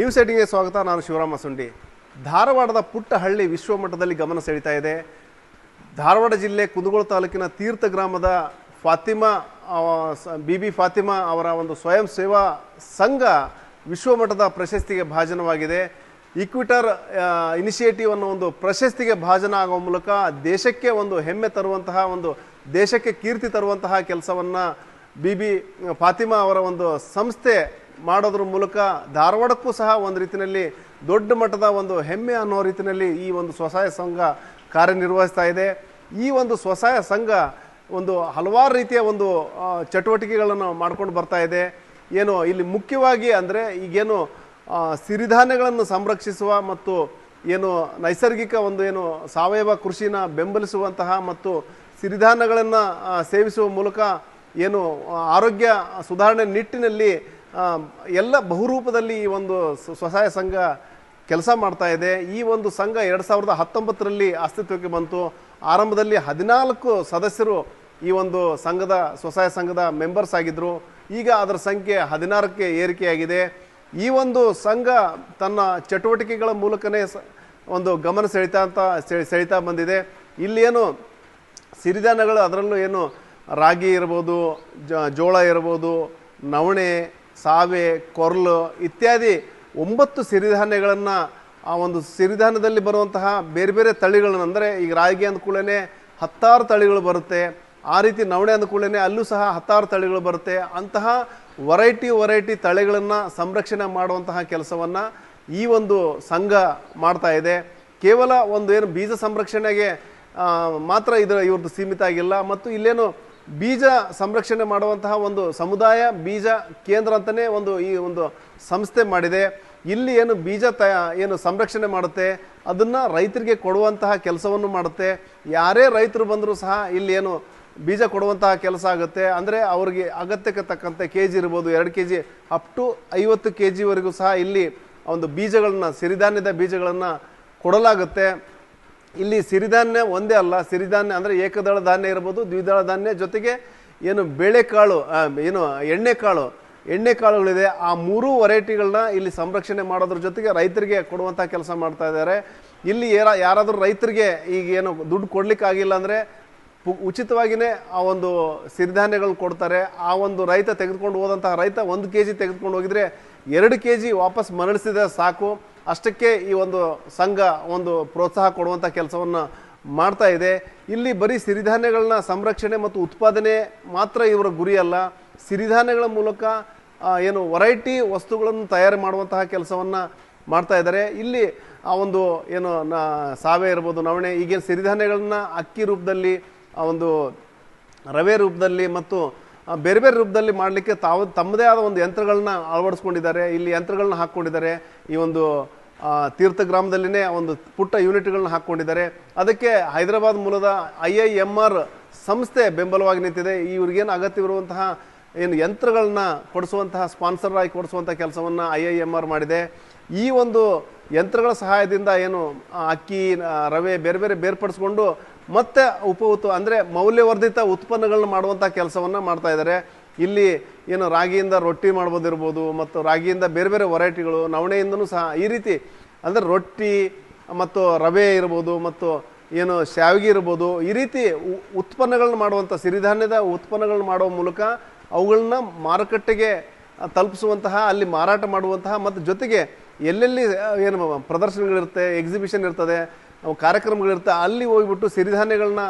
News ಏಟಿಂಗ್ಗೆ ಸ್ವಾಗತ, ನಾನು ಶಿವರಾಮ ಸುಂಡಿ. ಧಾರವಾಡದ ಪುಟ್ಟ ಹಳ್ಳಿ ವಿಶ್ವಮಟ್ಟದಲ್ಲಿ ಗಮನ ಸೆಳೀತಾ ಇದೆ. ಧಾರವಾಡ ಜಿಲ್ಲೆ ಕುಂದಗೋಳ ತಾಲೂಕಿನ ತೀರ್ಥ ಗ್ರಾಮದ ಫಾತಿಮಾ ಬಿ ಬಿ ಫಾತಿಮಾ ಅವರ ಒಂದು ಸ್ವಯಂ ಸೇವಾ ಸಂಘ ವಿಶ್ವಮಟ್ಟದ ಪ್ರಶಸ್ತಿಗೆ ಭಾಜನವಾಗಿದೆ. ಇಕ್ವಿಟರ್ ಇನಿಷಿಯೇಟಿವ್ ಅನ್ನೋ ಒಂದು ಪ್ರಶಸ್ತಿಗೆ ಭಾಜನ ಆಗುವ ಮೂಲಕ ದೇಶಕ್ಕೆ ಒಂದು ಹೆಮ್ಮೆ ತರುವಂತಹ, ಒಂದು ದೇಶಕ್ಕೆ ಕೀರ್ತಿ ತರುವಂತಹ ಕೆಲಸವನ್ನು ಬಿ ಬಿ ಫಾತಿಮಾ ಅವರ ಒಂದು ಸಂಸ್ಥೆ ಮಾಡೋದ್ರ ಮೂಲಕ ಧಾರವಾಡಕ್ಕೂ ಸಹ ಒಂದು ರೀತಿಯಲ್ಲಿ ದೊಡ್ಡ ಮಟ್ಟದ ಒಂದು ಹೆಮ್ಮೆ ಅನ್ನೋ ರೀತಿಯಲ್ಲಿ ಈ ಒಂದು ಸ್ವಸಹಾಯ ಸಂಘ ಕಾರ್ಯನಿರ್ವಹಿಸ್ತಾ ಇದೆ. ಈ ಒಂದು ಸ್ವಸಹಾಯ ಸಂಘ ಒಂದು ಹಲವಾರು ರೀತಿಯ ಒಂದು ಚಟುವಟಿಕೆಗಳನ್ನು ಮಾಡ್ಕೊಂಡು ಬರ್ತಾ ಇದೆ. ಏನು ಇಲ್ಲಿ ಮುಖ್ಯವಾಗಿ ಅಂದರೆ ಈಗೇನು ಸಿರಿಧಾನ್ಯಗಳನ್ನು ಸಂರಕ್ಷಿಸುವ ಮತ್ತು ಏನು ನೈಸರ್ಗಿಕ ಒಂದು ಏನು ಸಾವಯವ ಕೃಷಿನ ಬೆಂಬಲಿಸುವಂತಹ ಮತ್ತು ಸಿರಿಧಾನ್ಯಗಳನ್ನು ಸೇವಿಸುವ ಮೂಲಕ ಏನು ಆರೋಗ್ಯ ಸುಧಾರಣೆ ನಿಟ್ಟಿನಲ್ಲಿ ಎಲ್ಲ ಬಹುರೂಪದಲ್ಲಿ ಈ ಒಂದು ಸ್ವಸಹಾಯ ಸಂಘ ಕೆಲಸ ಮಾಡ್ತಾ ಇದೆ. ಈ ಒಂದು ಸಂಘ ಎರಡು ಸಾವಿರದ ಹತ್ತೊಂಬತ್ತರಲ್ಲಿ ಅಸ್ತಿತ್ವಕ್ಕೆ ಬಂತು. ಆರಂಭದಲ್ಲಿ ಹದಿನಾಲ್ಕು ಸದಸ್ಯರು ಈ ಒಂದು ಸಂಘದ, ಸ್ವಸಹಾಯ ಸಂಘದ ಮೆಂಬರ್ಸ್ ಆಗಿದ್ದರು ಈಗ ಅದರ ಸಂಖ್ಯೆ ಹದಿನಾರಕ್ಕೆ ಏರಿಕೆಯಾಗಿದೆ. ಈ ಒಂದು ಸಂಘ ತನ್ನ ಚಟುವಟಿಕೆಗಳ ಮೂಲಕನೇ ಒಂದು ಗಮನ ಸೆಳೀತಾ ಅಂತ ಸೆಳೀತಾ ಬಂದಿದೆ. ಇಲ್ಲೇನು ಸಿರಿಧಾನ್ಯಗಳು ಅದರಲ್ಲೂ ಏನು ರಾಗಿ ಇರ್ಬೋದು ಜೋಳ ಇರ್ಬೋದು, ನವಣೆ ಸಾವೆ, ಕೊರ್ಲು ಇತ್ಯಾದಿ ಒಂಬತ್ತು ಸಿರಿಧಾನ್ಯಗಳನ್ನು ಆ ಒಂದು ಸಿರಿಧಾನ್ಯದಲ್ಲಿ ಬರುವಂತಹ ಬೇರೆ ಬೇರೆ ತಳಿಗಳನ್ನು ಅಂದರೆ ಈಗ ರಾಗಿ ಅಂದ ಕೂಡಲೇ ಹತ್ತಾರು ತಳಿಗಳು ಬರುತ್ತೆ. ಆ ರೀತಿ ನವಣೆ ಅಂದ ಕೂಡಲೇ ಅಲ್ಲೂ ಸಹ ಹತ್ತಾರು ತಳಿಗಳು ಬರುತ್ತೆ. ಅಂತಹ ವೆರೈಟಿ ವೆರೈಟಿ ತಳಿಗಳನ್ನು ಸಂರಕ್ಷಣೆ ಮಾಡುವಂತಹ ಕೆಲಸವನ್ನು ಈ ಒಂದು ಸಂಘ ಮಾಡ್ತಾ ಇದೆ. ಕೇವಲ ಒಂದು ಏನು ಬೀಜ ಸಂರಕ್ಷಣೆಗೆ ಮಾತ್ರ ಇದರ ಇವ್ರದ್ದು ಸೀಮಿತ ಆಗಿಲ್ಲ. ಮತ್ತು ಇಲ್ಲೇನು ಬೀಜ ಸಂರಕ್ಷಣೆ ಮಾಡುವಂತಹ ಒಂದು ಸಮುದಾಯ, ಬೀಜ ಕೇಂದ್ರ ಅಂತಲೇ ಒಂದು ಈ ಒಂದು ಸಂಸ್ಥೆ ಮಾಡಿದೆ. ಇಲ್ಲಿ ಏನು ಬೀಜ ತಯ ಏನು ಸಂರಕ್ಷಣೆ ಮಾಡುತ್ತೆ, ಅದನ್ನು ರೈತರಿಗೆ ಕೊಡುವಂತಹ ಕೆಲಸವನ್ನು ಮಾಡುತ್ತೆ. ಯಾರೇ ರೈತರು ಬಂದರೂ ಸಹ ಇಲ್ಲಿ ಏನು ಬೀಜ ಕೊಡುವಂತಹ ಕೆಲಸ ಆಗುತ್ತೆ. ಅಂದರೆ ಅವ್ರಿಗೆ ಅಗತ್ಯಕ್ಕೆ ತಕ್ಕಂತೆ ಕೆ ಜಿ ಇರ್ಬೋದು, ಎರಡು ಕೆ ಜಿ ಅಪ್ ಟು ಐವತ್ತು ಕೆ ಜಿವರೆಗೂ ಸಹ ಇಲ್ಲಿ ಒಂದು ಬೀಜಗಳನ್ನ, ಸಿರಿಧಾನ್ಯದ ಬೀಜಗಳನ್ನು ಕೊಡಲಾಗುತ್ತೆ. ಇಲ್ಲಿ ಸಿರಿಧಾನ್ಯ ಒಂದೇ ಅಲ್ಲ. ಸಿರಿಧಾನ್ಯ ಅಂದರೆ ಏಕದಳ ಧಾನ್ಯ ಇರ್ಬೋದು, ದ್ವಿದಳ ಧಾನ್ಯ. ಜೊತೆಗೆ ಏನು ಬೇಳೆಕಾಳು ಏನು ಎಣ್ಣೆಕಾಳು, ಎಣ್ಣೆಕಾಳುಗಳಿದೆ. ಆ ಮೂರೂ ವೆರೈಟಿಗಳನ್ನ ಇಲ್ಲಿ ಸಂರಕ್ಷಣೆ ಮಾಡೋದ್ರ ಜೊತೆಗೆ ರೈತರಿಗೆ ಕೊಡುವಂಥ ಕೆಲಸ ಮಾಡ್ತಾ ಇದ್ದಾರೆ. ಇಲ್ಲಿ ಏರ, ಯಾರಾದರೂ ರೈತರಿಗೆ ಈಗ ಏನು ದುಡ್ಡು ಕೊಡಲಿಕ್ಕಾಗಿಲ್ಲ ಅಂದರೆ ಉಚಿತವಾಗಿಯೇ ಆ ಒಂದು ಸಿರಿಧಾನ್ಯಗಳು ಕೊಡ್ತಾರೆ. ಆ ಒಂದು ರೈತ ತೆಗೆದುಕೊಂಡು ಹೋದಂತಹ ರೈತ ಒಂದು ಕೆ ಜಿ ತೆಗೆದುಕೊಂಡು ಹೋಗಿದರೆ ಎರಡು ಕೆ ಜಿ ವಾಪಸ್ ಮರಳಿಸಿದ್ರೆ ಸಾಕು. ಅಷ್ಟಕ್ಕೆ ಈ ಒಂದು ಸಂಘ ಒಂದು ಪ್ರೋತ್ಸಾಹ ಕೊಡುವಂಥ ಕೆಲಸವನ್ನು ಮಾಡ್ತಾ ಇದೆ. ಇಲ್ಲಿ ಬರೀ ಸಿರಿಧಾನ್ಯಗಳನ್ನ ಸಂರಕ್ಷಣೆ ಮತ್ತು ಉತ್ಪಾದನೆ ಮಾತ್ರ ಇವರ ಗುರಿ ಅಲ್ಲ ಸಿರಿಧಾನ್ಯಗಳ ಮೂಲಕ ಏನು ವರೈಟಿ ವಸ್ತುಗಳನ್ನು ತಯಾರು ಮಾಡುವಂತಹ ಕೆಲಸವನ್ನು ಮಾಡ್ತಾ ಇದ್ದಾರೆ. ಇಲ್ಲಿ ಆ ಒಂದು, ಏನು, ನ, ಸಾವೆ ಇರ್ಬೋದು, ನವಣೆ, ಈಗೇನು ಸಿರಿಧಾನ್ಯಗಳನ್ನ ಅಕ್ಕಿ ರೂಪದಲ್ಲಿ, ಆ ಒಂದು ರವೆ ರೂಪದಲ್ಲಿ ಮತ್ತು ಬೇರೆ ಬೇರೆ ರೂಪದಲ್ಲಿ ಮಾಡಲಿಕ್ಕೆ ತಾವು ತಮ್ಮದೇ ಆದ ಒಂದು ಯಂತ್ರಗಳನ್ನ ಅಳವಡಿಸ್ಕೊಂಡಿದ್ದಾರೆ. ಇಲ್ಲಿ ಯಂತ್ರಗಳನ್ನ ಹಾಕ್ಕೊಂಡಿದ್ದಾರೆ. ಈ ಒಂದು ತೀರ್ಥ ಗ್ರಾಮದಲ್ಲಿನೇ ಒಂದು ಪುಟ್ಟ ಯೂನಿಟ್ಗಳನ್ನ ಹಾಕ್ಕೊಂಡಿದ್ದಾರೆ. ಅದಕ್ಕೆ ಹೈದರಾಬಾದ್ ಮೂಲದ ಐ ಐ ಎಂ ಆರ್ ಸಂಸ್ಥೆ ಬೆಂಬಲವಾಗಿ ನಿಂತಿದೆ. ಇವ್ರಿಗೇನು ಅಗತ್ಯವಿರುವಂತಹ ಏನು ಯಂತ್ರಗಳನ್ನ ಕೊಡಿಸುವಂತಹ, ಸ್ಪಾನ್ಸರ್ ಆಗಿ ಕೊಡಿಸುವಂಥ ಕೆಲಸವನ್ನು ಐ ಐ ಎಂ ಆರ್ ಮಾಡಿದೆ. ಈ ಒಂದು ಯಂತ್ರಗಳ ಸಹಾಯದಿಂದ ಏನು ಅಕ್ಕಿ ರವೆ ಬೇರೆ ಬೇರೆ ಬೇರ್ಪಡಿಸ್ಕೊಂಡು ಮತ್ತೆ ಉಪ ಉತ್ ಅಂದರೆ ಮೌಲ್ಯವರ್ಧಿತ ಉತ್ಪನ್ನಗಳನ್ನ ಮಾಡುವಂಥ ಕೆಲಸವನ್ನು ಮಾಡ್ತಾ ಇದ್ದಾರೆ. ಇಲ್ಲಿ ಏನು ರಾಗಿಯಿಂದ ರೊಟ್ಟಿ ಮಾಡ್ಬೋದಿರ್ಬೋದು ಮತ್ತು ರಾಗಿಯಿಂದ ಬೇರೆ ಬೇರೆ ವೆರೈಟಿಗಳು, ನವಣೆಯಿಂದನೂ ಸಹ ಈ ರೀತಿ ಅಂದರೆ ರೊಟ್ಟಿ ಮತ್ತು ರವೆ ಇರ್ಬೋದು ಮತ್ತು ಏನು ಶಾವಿಗೆ ಇರ್ಬೋದು, ಈ ರೀತಿ ಉತ್ಪನ್ನಗಳನ್ನ ಮಾಡುವಂಥ ಸಿರಿಧಾನ್ಯದ ಉತ್ಪನ್ನಗಳನ್ನ ಮಾಡುವ ಮೂಲಕ ಅವುಗಳನ್ನ ಮಾರುಕಟ್ಟೆಗೆ ತಲುಪಿಸುವಂತಹ, ಅಲ್ಲಿ ಮಾರಾಟ ಮಾಡುವಂತಹ ಮತ್ತು ಜೊತೆಗೆ ಎಲ್ಲೆಲ್ಲಿ ಏನು ಪ್ರದರ್ಶನಗಳಿರುತ್ತೆ ಎಕ್ಸಿಬಿಷನ್ ಇರ್ತದೆ, ಕಾರ್ಯಕ್ರಮಗಳಿರುತ್ತೆ, ಅಲ್ಲಿ ಹೋಗ್ಬಿಟ್ಟು ಸಿರಿಧಾನ್ಯಗಳನ್ನ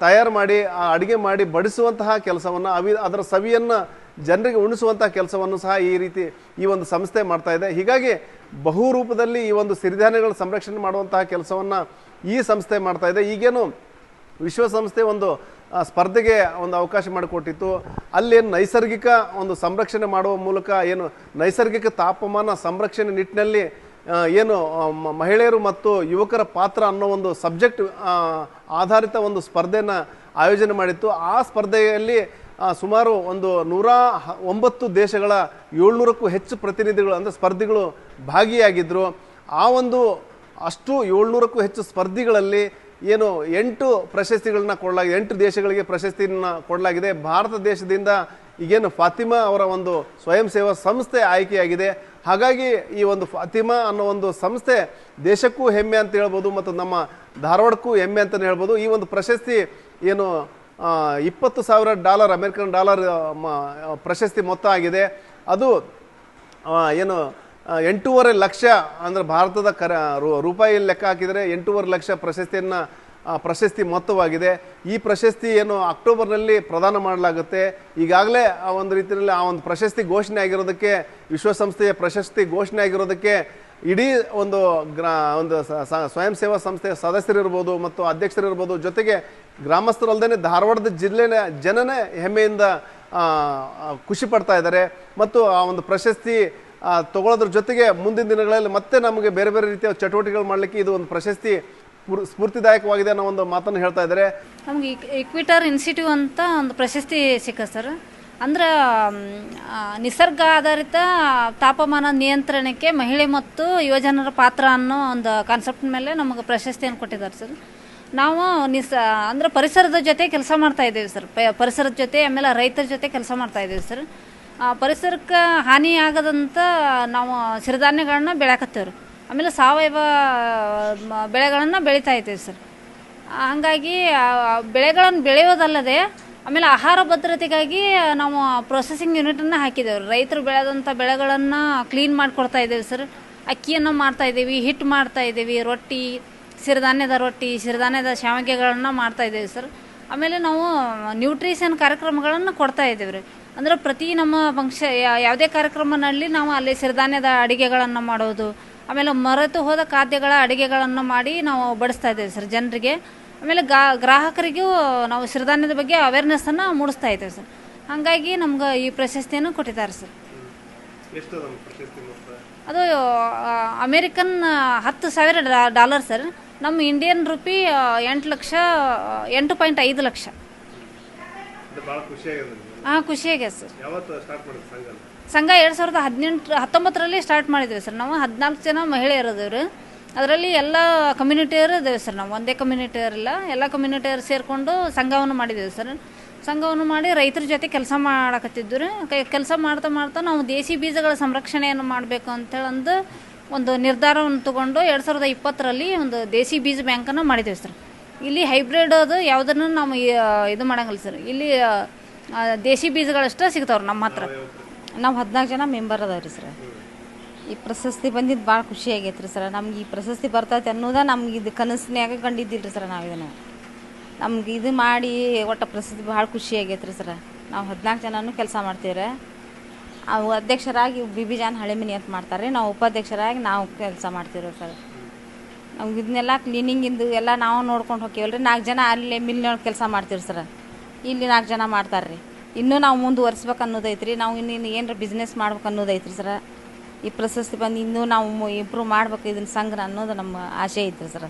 ತಯಾರು ಮಾಡಿ, ಆ, ಅಡುಗೆ ಮಾಡಿ ಬಡಿಸುವಂತಹ ಕೆಲಸವನ್ನು, ಅವಿ, ಅದರ ಸವಿಯನ್ನು ಜನರಿಗೆ ಉಣಿಸುವಂತಹ ಕೆಲಸವನ್ನು ಸಹ ಈ ರೀತಿ ಈ ಒಂದು ಸಂಸ್ಥೆ ಮಾಡ್ತಾ ಇದೆ. ಹೀಗಾಗಿ ಬಹುರೂಪದಲ್ಲಿ ಈ ಒಂದು ಸಿರಿಧಾನ್ಯಗಳ ಸಂರಕ್ಷಣೆ ಮಾಡುವಂತಹ ಕೆಲಸವನ್ನು ಈ ಸಂಸ್ಥೆ ಮಾಡ್ತಾ ಇದೆ. ಈಗೇನು ವಿಶ್ವಸಂಸ್ಥೆ ಒಂದು ಸ್ಪರ್ಧೆಗೆ ಒಂದು ಅವಕಾಶ ಮಾಡಿಕೊಟ್ಟಿತ್ತು. ಅಲ್ಲೇನು ನೈಸರ್ಗಿಕ ಒಂದು ಸಂರಕ್ಷಣೆ ಮಾಡುವ ಮೂಲಕ ಏನು ನೈಸರ್ಗಿಕ ತಾಪಮಾನ ಸಂರಕ್ಷಣೆ ನಿಟ್ಟಿನಲ್ಲಿ ಏನು ಮಹಿಳೆಯರು ಮತ್ತು ಯುವಕರ ಪಾತ್ರ ಅನ್ನೋ ಒಂದು ಸಬ್ಜೆಕ್ಟ್ ಆಧಾರಿತ ಒಂದು ಸ್ಪರ್ಧೆಯನ್ನು ಆಯೋಜನೆ ಮಾಡಿತ್ತು. ಆ ಸ್ಪರ್ಧೆಯಲ್ಲಿ ಸುಮಾರು ಒಂದು ನೂರ ಒಂಬತ್ತು ದೇಶಗಳ ಏಳ್ನೂರಕ್ಕೂ ಹೆಚ್ಚು ಪ್ರತಿನಿಧಿಗಳು, ಅಂದರೆ ಸ್ಪರ್ಧಿಗಳು ಭಾಗಿಯಾಗಿದ್ದರು ಆ ಒಂದು ಅಷ್ಟು ಏಳ್ನೂರಕ್ಕೂ ಹೆಚ್ಚು ಸ್ಪರ್ಧಿಗಳಲ್ಲಿ ಏನು ಎಂಟು ಪ್ರಶಸ್ತಿಗಳನ್ನ ಕೊಡಲಾಗಿದೆ ಎಂಟು ದೇಶಗಳಿಗೆ ಪ್ರಶಸ್ತಿಯನ್ನು ಕೊಡಲಾಗಿದೆ. ಭಾರತ ದೇಶದಿಂದ ಈಗೇನು ಫಾತಿಮಾ ಅವರ ಒಂದು ಸ್ವಯಂ ಸೇವಾ ಸಂಸ್ಥೆ ಆಯ್ಕೆಯಾಗಿದೆ. ಹಾಗಾಗಿ ಈ ಒಂದು ಫಾತಿಮಾ ಅನ್ನೋ ಒಂದು ಸಂಸ್ಥೆ ದೇಶಕ್ಕೂ ಹೆಮ್ಮೆ ಅಂತ ಹೇಳ್ಬೋದು ಮತ್ತು ನಮ್ಮ ಧಾರವಾಡಕ್ಕೂ ಹೆಮ್ಮೆ ಅಂತಲೇ ಹೇಳ್ಬೋದು. ಈ ಒಂದು ಪ್ರಶಸ್ತಿ ಏನು ಇಪ್ಪತ್ತು ಸಾವಿರ ಡಾಲರ್, ಅಮೆರಿಕನ್ ಡಾಲರ್ ಪ್ರಶಸ್ತಿ ಮೊತ್ತ ಆಗಿದೆ. ಅದು ಏನು ಎಂಟೂವರೆ ಲಕ್ಷ ಅಂದ್ರೆ ಭಾರತದ ಕರ ರೂಪಾಯಿಯಲ್ಲಿ ರೂಪಾಯಿ ಲೆಕ್ಕ ಹಾಕಿದರೆ ಎಂಟೂವರೆ ಲಕ್ಷ ಪ್ರಶಸ್ತಿಯನ್ನು ಪ್ರಶಸ್ತಿ ಮೊತ್ತವಾಗಿದೆ. ಈ ಪ್ರಶಸ್ತಿ ಏನು ಅಕ್ಟೋಬರ್ನಲ್ಲಿ ಪ್ರದಾನ ಮಾಡಲಾಗುತ್ತೆ. ಈಗಾಗಲೇ ಆ ಒಂದು ರೀತಿಯಲ್ಲಿ ಆ ಒಂದು ಪ್ರಶಸ್ತಿ ಘೋಷಣೆ ಆಗಿರೋದಕ್ಕೆ, ವಿಶ್ವಸಂಸ್ಥೆಯ ಪ್ರಶಸ್ತಿ ಘೋಷಣೆ ಆಗಿರೋದಕ್ಕೆ ಇಡೀ ಒಂದು ಗ್ರಾ, ಒಂದು ಸ್ವಯಂ ಸೇವಾ ಸಂಸ್ಥೆಯ ಸದಸ್ಯರಿರ್ಬೋದು ಮತ್ತು ಅಧ್ಯಕ್ಷರಿರ್ಬೋದು ಜೊತೆಗೆ ಗ್ರಾಮಸ್ಥರಲ್ಲದೇ ಧಾರವಾಡದ ಜಿಲ್ಲೆನ ಜನನೇ ಹೆಮ್ಮೆಯಿಂದ ಖುಷಿ ಪಡ್ತಾ ಇದ್ದಾರೆ. ಮತ್ತು ಆ ಒಂದು ಪ್ರಶಸ್ತಿ ತಗೊಳ್ಳೋದ್ರ ಜೊತೆಗೆ ಮುಂದಿನ ದಿನಗಳಲ್ಲಿ ಮತ್ತೆ ನಮಗೆ ಬೇರೆ ಬೇರೆ ರೀತಿಯ ಚಟುವಟಿಕೆಗಳು ಮಾಡಲಿಕ್ಕೆ ಇದು ಒಂದು ಪ್ರಶಸ್ತಿ ಸ್ಫೂರ್- ಸ್ಫೂರ್ತಿದಾಯಕವಾಗಿದೆ ಅನ್ನೋ ಒಂದು ಮಾತನ್ನು ಹೇಳ್ತಾ ಇದ್ದಾರೆ. ನಮ್ಗೆ ಇಕ್ವಿಟರ್ ಇನ್ಸ್ಟಿಟ್ಯೂ ಅಂತ ಒಂದು ಪ್ರಶಸ್ತಿ ಸಿಕ್ಕ ಸರ್. ಅಂದ್ರೆ ನಿಸರ್ಗ ಆಧಾರಿತ ತಾಪಮಾನ ನಿಯಂತ್ರಣಕ್ಕೆ ಮಹಿಳೆ ಮತ್ತು ಯುವಜನರ ಪಾತ್ರ ಅನ್ನೋ ಒಂದು ಕಾನ್ಸೆಪ್ಟ್ ಮೇಲೆ ನಮಗೆ ಪ್ರಶಸ್ತಿಯನ್ನು ಕೊಟ್ಟಿದ್ದಾರೆ ಸರ್. ನಾವು ನಿಸ, ಅಂದ್ರೆ ಪರಿಸರದ ಜೊತೆ ಕೆಲಸ ಮಾಡ್ತಾ ಇದ್ದೀವಿ ಸರ್. ಪರಿಸರದ ಜೊತೆ, ಆಮೇಲೆ ರೈತರ ಜೊತೆ ಕೆಲಸ ಮಾಡ್ತಾ ಇದ್ದೀವಿ ಸರ್. ಪರಿಸರಕ್ಕೆ ಹಾನಿ ಆಗದಂತ ನಾವು ಸಿರಿಧಾನ್ಯಗಳನ್ನ ಬೆಳ್ಯಾಕತ್ತೇವ್ರಿ. ಆಮೇಲೆ ಸಾವಯವ ಬೆಳೆಗಳನ್ನು ಬೆಳೀತಾ ಇದ್ದೀವಿ ಸರ್. ಹಾಗಾಗಿ ಬೆಳೆಗಳನ್ನು ಬೆಳೆಯೋದಲ್ಲದೆ, ಆಮೇಲೆ ಆಹಾರ ಭದ್ರತೆಗಾಗಿ ನಾವು ಪ್ರೊಸೆಸಿಂಗ್ ಯೂನಿಟನ್ನು ಹಾಕಿದ್ದೇವೆ. ರೈತರು ಬೆಳೆದಂಥ ಬೆಳೆಗಳನ್ನು ಕ್ಲೀನ್ ಮಾಡಿಕೊಡ್ತಾ ಇದ್ದೇವೆ ಸರ್. ಅಕ್ಕಿಯನ್ನು ಮಾಡ್ತಾ ಇದ್ದೀವಿ, ಹಿಟ್ಟು ಮಾಡ್ತಾ ಇದ್ದೀವಿ, ರೊಟ್ಟಿ, ಸಿರಿಧಾನ್ಯದ ರೊಟ್ಟಿ, ಸಿರಿಧಾನ್ಯದ ಶಾವಿಗೆಗಳನ್ನು ಮಾಡ್ತಾ ಇದ್ದೀವಿ ಸರ್. ಆಮೇಲೆ ನಾವು ನ್ಯೂಟ್ರಿಷನ್ ಕಾರ್ಯಕ್ರಮಗಳನ್ನು ಕೊಡ್ತಾ ಇದ್ದೇವೆ ರೀ. ಅಂದ್ರೆ ಪ್ರತಿ ನಮ್ಮ ಫಂಕ್ಷ ಯಾವುದೇ ಕಾರ್ಯಕ್ರಮನಲ್ಲಿ ನಾವು ಅಲ್ಲಿ ಸಿರಿಧಾನ್ಯದ ಅಡುಗೆಗಳನ್ನು ಮಾಡೋದು ಆಮೇಲೆ ಮರೆತು ಹೋದ ಖಾದ್ಯಗಳ ಅಡುಗೆಗಳನ್ನು ಮಾಡಿ ನಾವು ಬಡಿಸ್ತಾ ಇದ್ದೇವೆ ಸರ್ ಜನರಿಗೆ. ಆಮೇಲೆ ಗಾ ಗ್ರಾಹಕರಿಗೂ ನಾವು ಸಿರಿಧಾನ್ಯದ ಬಗ್ಗೆ ಅವೇರ್ನೆಸ್ಸನ್ನು ಮೂಡಿಸ್ತಾ ಇದ್ದೇವೆ ಸರ್. ಹಾಗಾಗಿ ನಮ್ಗೆ ಈ ಪ್ರಶಸ್ತಿಯನ್ನು ಕೊಟ್ಟಿದ್ದಾರೆ ಸರ್. ಅದು ಅಮೇರಿಕನ್ ಹತ್ತು ಸಾವಿರ ಡಾ- ಡಾಲರ್ ಸರ್. ನಮ್ಮ ಇಂಡಿಯನ್ ರುಪಿ ಎಂಟು ಲಕ್ಷ ಎಂಟು ಪಾಯಿಂಟ್ ಐದು ಲಕ್ಷ. ಹಾಂ ಖುಷಿಯಾಗಿದೆ ಸರ್. ಸಂಘ? ಎರಡು ಸಾವಿರದ ಹದಿನೆಂಟು ಹತ್ತೊಂಬತ್ತರಲ್ಲಿ ಸ್ಟಾರ್ಟ್ ಮಾಡಿದ್ವಿ ಸರ್. ನಾವು ಹದಿನಾಲ್ಕು ಜನ ಮಹಿಳೆಯರು ಅದೇವ್ರಿ ಅದರಲ್ಲಿ ಎಲ್ಲ ಕಮ್ಯುನಿಟಿಯರು ಇದ್ದೇವೆ ಸರ್. ನಾವು ಒಂದೇ ಕಮ್ಯುನಿಟಿಯರಿಲ್ಲ ಎಲ್ಲ ಕಮ್ಯುನಿಟಿಯರು ಸೇರಿಕೊಂಡು ಸಂಘವನ್ನು ಮಾಡಿದ್ದೇವೆ ಸರ್. ಸಂಘವನ್ನು ಮಾಡಿ ರೈತರ ಜೊತೆ ಕೆಲಸ ಮಾಡಕತ್ತಿದ್ದು ರೀ ಕೆಲಸ ಮಾಡ್ತಾ ಮಾಡ್ತಾ ನಾವು ದೇಸಿ ಬೀಜಗಳ ಸಂರಕ್ಷಣೆಯನ್ನು ಮಾಡಬೇಕು ಅಂತೇಳಂದು ಒಂದು ನಿರ್ಧಾರವನ್ನು ತಗೊಂಡು ಎರಡು ಸಾವಿರದ ಇಪ್ಪತ್ತರಲ್ಲಿ ಒಂದು ದೇಸಿ ಬೀಜ ಬ್ಯಾಂಕನ್ನು ಮಾಡಿದ್ದೇವೆ ಸರ್. ಇಲ್ಲಿ ಹೈಬ್ರಿಡ್ ಅದು ಯಾವುದನ್ನು ನಾವು ಇದು ಮಾಡಂಗಿಲ್ಲ ಸರ್. ಇಲ್ಲಿ ದೇಶಿ ಬೀಜಗಳಷ್ಟೇ ಸಿಗ್ತಾವ್ರಿ ನಮ್ಮ ಹತ್ರ. ನಾವು ಹದಿನಾಲ್ಕು ಜನ ಮೆಂಬರ್ ಅದಾವ ರೀ ಸರ್. ಈ ಪ್ರಶಸ್ತಿ ಬಂದಿದ್ದು ಭಾಳ ಖುಷಿ ಆಗೈತೆ ಸರ್. ನಮ್ಗೆ ಈ ಪ್ರಶಸ್ತಿ ಬರ್ತೈತೆ ಅನ್ನೋದ ನಮ್ಗೆ ಇದು ಕನಸಿನ್ಯಾಗ ಕಂಡಿದ್ದಿಲ್ಲ ರೀ ಸರ್ ನಾವು ಇದನ್ನು. ನಮ್ಗೆ ಇದು ಮಾಡಿ ಒಟ್ಟು ಪ್ರಶಸ್ತಿ ಭಾಳ ಖುಷಿ ಆಗೈತೆ ಸರ್. ನಾವು ಹದಿನಾಲ್ಕು ಜನನೂ ಕೆಲಸ ಮಾಡ್ತೀವ್ರಿ. ಅವು ಅಧ್ಯಕ್ಷರಾಗಿ ಬಿ ಬಿ ಜಾನ್ ಹಳೆಮಿನಿ ಅಂತ ಮಾಡ್ತಾರೆ ನಾವು ಉಪಾಧ್ಯಕ್ಷರಾಗಿ ನಾವು ಕೆಲಸ ಮಾಡ್ತೀವಿ ಸರ್. ಇದನ್ನೆಲ್ಲ ಕ್ಲೀನಿಂಗಿಂದು ಎಲ್ಲ ನಾವು ನೋಡ್ಕೊಂಡು ಹೋಗ್ತೀವಲ್ಲ ರೀ ನಾಲ್ಕು ಜನ ಅಲ್ಲೇ ಮಿಲ್ನೊಳಗೆ ಕೆಲಸ ಮಾಡ್ತೀವಿ ಸರ್. ಇಲ್ಲಿ ನಾಲ್ಕು ಜನ ಮಾಡ್ತಾರೆ ರೀ ಇನ್ನೂ ನಾವು ಮುಂದುವರ್ಸ್ಬೇಕು ಅನ್ನೋದೈತೆ ರೀ ನಾವು ಇನ್ನೇನು ಏನರ ಬಿಸ್ನೆಸ್ ಮಾಡ್ಬೇಕು ಅನ್ನೋದೈತೆ ರೀ ಸರ. ಈ ಪ್ರಶಸ್ತಿ ಬಂದು ಇನ್ನೂ ನಾವು ಇಂಪ್ರೂವ್ ಮಾಡ್ಬೇಕು ಇದನ್ನ ಸಂಘನ ಅನ್ನೋದು ನಮ್ಮ ಆಸೆ ಐತ್ರಿ ಸರ್.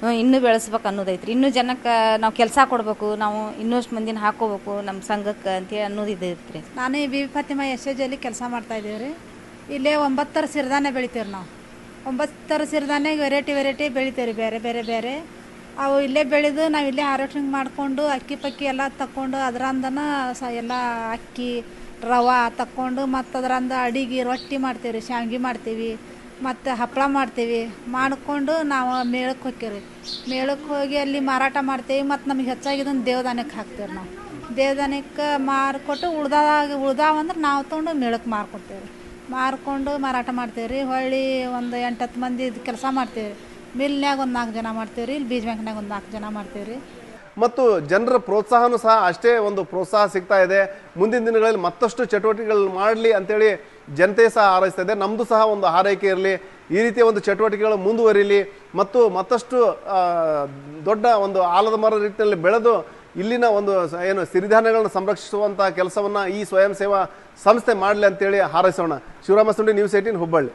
ಹ್ಞೂ ಇನ್ನೂ ಬೆಳೆಸ್ಬೇಕು ಅನ್ನೋದೈತ್ರಿ. ಇನ್ನೂ ಜನಕ್ಕೆ ನಾವು ಕೆಲಸ ಕೊಡಬೇಕು. ನಾವು ಇನ್ನಷ್ಟು ಮಂದಿನ ಹಾಕೋಬೇಕು ನಮ್ಮ ಸಂಘಕ್ಕೆ ಅಂತೇಳಿ ಅನ್ನೋದು ಇದೈತ್ರಿ ನಾನು ಈ ಬಿ. ಫಾತಿಮಾ ಎಸ್ ಎ ಜಿಯಲ್ಲಿ ಕೆಲಸ ಮಾಡ್ತಾ ಇದ್ದೀವಿ ರೀ ಇಲ್ಲೇ ಒಂಬತ್ತರ ಸಿರಿಧಾನ್ಯ ಬೆಳಿತೀವಿ ನಾವು. ಒಂಬತ್ತರ ಸಿರಿಧಾನ್ಯ ವೆರೈಟಿ ವೆರೈಟಿ ಬೆಳಿತೀವಿ ಬೇರೆ ಬೇರೆ ಬೇರೆ. ಅವು ಇಲ್ಲೇ ಬೆಳೆದು ನಾವು ಇಲ್ಲೇ ಹಾರ್ವೆಸ್ಟಿಂಗ್ ಮಾಡಿಕೊಂಡು ಅಕ್ಕಿ, ಪಕ್ಕಿ ಎಲ್ಲ ತಕ್ಕೊಂಡು ಅದರಂದನ ಸ ಎಲ್ಲ ಅಕ್ಕಿ, ರವೆ ತಕ್ಕೊಂಡು ಮತ್ತು ಅದರಂದ ಅಡಿಗೆ ರೊಟ್ಟಿ ಮಾಡ್ತೀವಿ ರೀ ಶಾವ್ಗೆ ಮಾಡ್ತೀವಿ. ಮತ್ತು ಹಪ್ಪಳ ಮಾಡ್ತೀವಿ. ಮಾಡಿಕೊಂಡು ನಾವು ಮೇಳಕ್ಕೆ ಹೋಗ್ತೀವಿ ಮೇಳಕ್ಕೆ ಹೋಗಿ ಅಲ್ಲಿ ಮಾರಾಟ ಮಾಡ್ತೀವಿ ಮತ್ತು ನಮಗೆ ಹೆಚ್ಚಾಗಿದ್ದನ್ನು ದೇವದಾನಕ್ಕೆ ಹಾಕ್ತೀವಿ ನಾವು. ದೇವದಾನಕ್ಕೆ ಮಾರಿಕೊಟ್ಟು ಉಳ್ದಾಗ ಉಳ್ದಾವಂದ್ರೆ ನಾವು ತೊಗೊಂಡು ಮೇಳಕ್ಕೆ ಮಾರ್ಕೊಡ್ತೇವೆ ಮಾರ್ಕೊಂಡು ಮಾರಾಟ ಮಾಡ್ತೀವಿ ರೀ. ಹೊಳ್ಳಿ ಒಂದು ಎಂಟು ಹತ್ತು ಮಂದಿ ಕೆಲಸ ಮಾಡ್ತೀವಿ ಮಿಲ್ನ್ಯಾಗ ಒಂದು ನಾಲ್ಕು ಜನ ಮಾಡ್ತೀವಿ ರೀ. ಇಲ್ಲಿ ಬೀಜ ಬ್ಯಾಂಕ್ನಾಗ ಒಂದು ನಾಲ್ಕು ಜನ ಮಾಡ್ತೀವಿ ರೀ. ಮತ್ತು ಜನರ ಪ್ರೋತ್ಸಾಹನೂ ಸಹ ಅಷ್ಟೇ ಒಂದು ಪ್ರೋತ್ಸಾಹ ಸಿಗ್ತಾ ಇದೆ. ಮುಂದಿನ ದಿನಗಳಲ್ಲಿ ಮತ್ತಷ್ಟು ಚಟುವಟಿಕೆಗಳು ಮಾಡಲಿ ಅಂತೇಳಿ ಜನತೆ ಸಹ ಹಾರೈಸ್ತಾ ಇದೆ. ನಮ್ಮದು ಸಹ ಒಂದು ಹಾರೈಕೆ ಇರಲಿ. ಈ ರೀತಿಯ ಒಂದು ಚಟುವಟಿಕೆಗಳು ಮುಂದುವರಿಲಿ. ಮತ್ತು ಮತ್ತಷ್ಟು ದೊಡ್ಡ ಒಂದು ಆಲದ ಮರ ರೀತಿಯಲ್ಲಿ ಬೆಳೆದು ಇಲ್ಲಿನ ಒಂದು ಏನು ಸಿರಿಧಾನ್ಯಗಳನ್ನು ಸಂರಕ್ಷಿಸುವಂತಹ ಕೆಲಸವನ್ನ ಈ ಸ್ವಯಂ ಸೇವಾ ಸಂಸ್ಥೆ ಮಾಡಲಿ ಅಂತೇಳಿ ಹಾರೈಸೋಣ. Shivarama Sundi news eighteen Hubballi